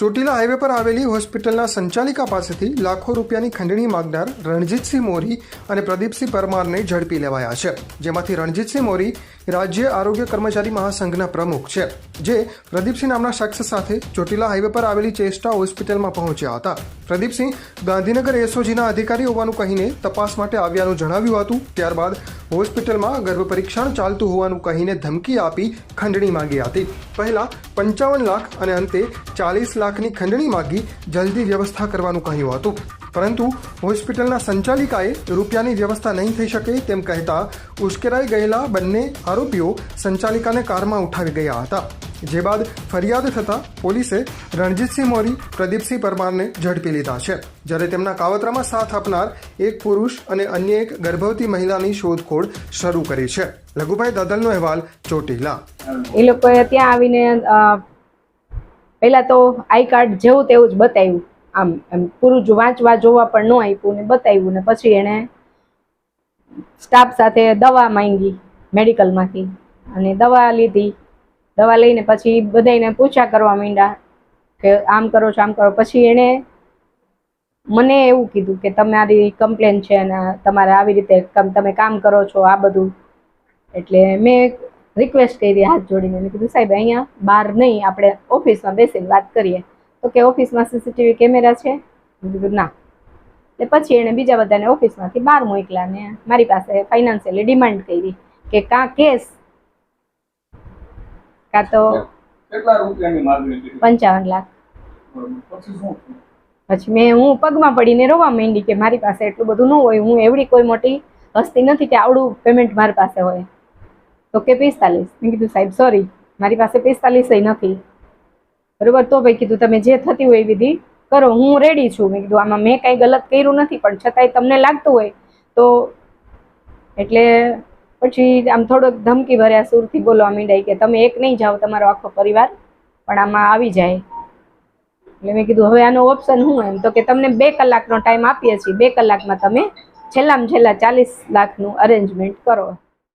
Chotila highway પર આવેલી હોસ્પિટલના સંચાલિકા પાસેથી લાખો રૂપિયાની ખંડણી માંગનાર રણજીતસિંહ મોરી અને પ્રદીપસિંહ પરમારને ઝડપી લેવાયા છે, જેમાંથી રણજીતસિંહ મોરી રાજ્ય આરોગ્ય કર્મચારી મહાસંઘના પ્રમુખ છે, જે પ્રદીપસિંહ નામના શખ્સ સાથે ચોટીલા હાઈવે પર આવેલી ચેસ્ટા હોસ્પિટલમાં પહોંચ્યા હતા. પ્રદીપસિંહ ગાંધીનગર એસઓજીના અધિકારી હોવાનું કહીને તપાસ માટે આવ્યાનું જણાવ્યું હતું, ત્યારબાદ હોસ્પિટલમાં ગર્ભ પરીક્ષણ ચાલતું હોવાનું કહીને ધમકી આપી ખંડણી માંગી હતી. પહેલા પંચાવન લાખ અને અંતે ચાલીસ લાખની ખંડણી માંગી જલ્દી વ્યવસ્થા કરવાનું કહ્યું હતું. પરંતુ હોસ્પિટલના સંચાલિકાએ રૂપિયાની વ્યવસ્થા નહીં થઈ શકે તેમ કહેતા ઉશ્કેરાઈ ગયેલા બંને આરોપીઓ સંચાલિકાને કારમાં ઉઠાવી ગયા હતા. જે બાદ ફરિયાદ થતાં પોલીસે રણજીતસિંહ મોરી, પ્રદીપસિંહ પરમારને ઝડપી લીધા છે. જ્યારે તેમના કાવતરામાં સાથ આપનાર એક પુરુષ અને અન્ય એક ગર્ભવતી મહિલાની શોધખોળ શરૂ કરી છે. લઘુભાઈ દદલનો અહેવાલ, ચોટીલા. એ લોકોએ ત્યાં આવીને પહેલા તો આઈ કાર્ડ જેવું તેવું જ બતાવ્યું. આમ, એમ પૂરું જ વાંચવા જોવા પણ ન આપ્યું ને બતાવ્યું ને પછી એણે સ્ટાફ સાથે દવા માંગી મેડિકલમાંથી. અને દવા લીધી. દવા લઈને પછી બધાને પૂછા કરવા માંડ્યા કે આમ કરો છો, આમ કરો. પછી એણે મને એવું કીધું કે તમારી કમ્પ્લેન છે અને તમારે આવી રીતે તમે કામ કરો છો, આ બધું. એટલે મેં રિક્વેસ્ટ કરી હાથ જોડીને. મેં કીધું, સાહેબ, અહીંયા બહાર નહીં, આપણે ઓફિસમાં બેસીને વાત કરીએ. તો કે, ઓફિસમાં સીસીટીવી કેમેરા છે? મેં ના. એટલે પછી એણે બીજા બધાને ઓફિસમાંથી બહાર મોકલ્યા ને મારી પાસે ફાઇનાન્શિયલી ડિમાન્ડ કરી કે, કાં કેસ કાં તો કેટલા રૂપિયાની માગણી કરી? પંચાવન લાખ. પછી શું પછી મેં હું પગમાં પડીને રોવા માંડી કે મારી પાસે એટલું બધું ન હોય હું એવડી કોઈ મોટી હસ્તી નથી કે આવડું પેમેન્ટ મારી પાસે હોય. તો કે પિસ્તાલીસ. મેં કીધું સાહેબ સોરી મારી પાસે પિસ્તાલીસ નથી. બરોબર? તો ભાઈ કીધું તમે જે થતી હોય એ વિધિ કરો. હું રેડી છું. મેં કીધું આમાં મેં કાંઈ ગલત કર્યું નથી પણ છતાંય તમને લાગતું હોય તો એટલે પછી આમ થોડોક ધમકી ભર્યા સુરથી બોલવા માંડ્યા કે તમે એક નહીં જાઓ, તમારો આખો પરિવાર પણ આમાં આવી જાય. એટલે મેં કીધું, હવે આનો ઓપ્શન હું એમ? તો કે તમને બે કલાકનો ટાઈમ આપીએ છીએ. બે કલાકમાં તમે છેલ્લામાં છેલ્લા ચાલીસ લાખનું અરેન્જમેન્ટ કરો.